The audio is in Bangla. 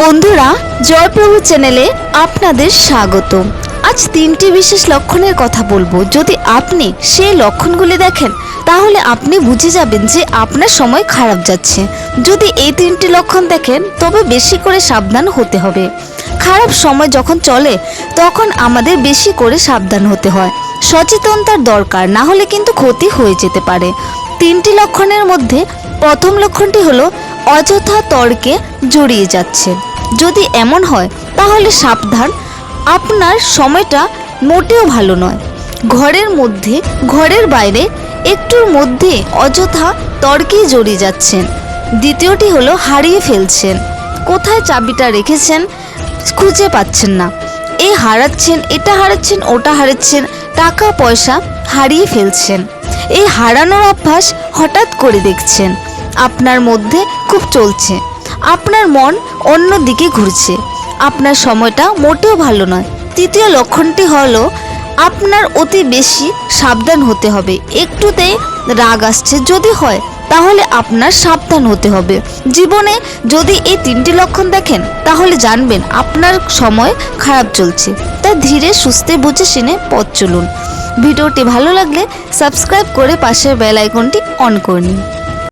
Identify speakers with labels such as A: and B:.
A: বন্ধুরা, জয়প্রভু চ্যানেলে আপনাদের স্বাগত। আজ তিনটি বিশেষ লক্ষণের কথা বলব। যদি আপনি সেই লক্ষণগুলি দেখেন, তাহলে আপনি বুঝে যাবেন যে আপনার সময় খারাপ যাচ্ছে। যদি এই তিনটি লক্ষণ দেখেন, তবে বেশি করে সাবধান হতে হবে। খারাপ সময় যখন চলে, তখন আমাদের বেশি করে সাবধান হতে হয়। সচেতনতার দরকার, না হলে কিন্তু ক্ষতি হয়ে যেতে পারে। তিনটি লক্ষণের মধ্যে প্রথম লক্ষণটি হলো অযথা তর্কে জড়িয়ে যাচ্ছে। যদি এমন হয়, তাহলে সাবধান। আপনার সময়টা মোটেও ভালো নয়। ঘরের মধ্যে, ঘরের বাইরে, একটুর মধ্যে অযথা তর্কে জড়িয়ে যাচ্ছেন। দ্বিতীয়টি হলো হারিয়ে ফেলছেন। কোথায় চাবিটা রেখেছেন খুঁজে পাচ্ছেন না। এই হারাচ্ছেন, এটা হারাচ্ছেন, ওটা হারাচ্ছেন টাকা পয়সা হারিয়ে ফেলছেন। এই হারানোর অভ্যাস হঠাৎ করে দেখছেন। আপনার মধ্যে খুব চলছে। আপনার মন অন্য দিকে ঘুরছে। আপনার সময়টা মোটেও ভালো নয়। তৃতীয় লক্ষণটি হলো, আপনার অতি বেশি সাবধান হতে হবে। একটুতেই রাগ আসছে যদি হয়, তাহলে আপনার সাবধান হতে হবে। জীবনে যদি এই তিনটি লক্ষণ দেখেন, তাহলে জানবেন আপনার সময় খারাপ চলছে। তা ধীরে সুস্থে বুঝে শুনে পথ চলুন। ভিডিওটি ভালো লাগলে সাবস্ক্রাইব করে পাশের বেল আইকনটি অন করে নিন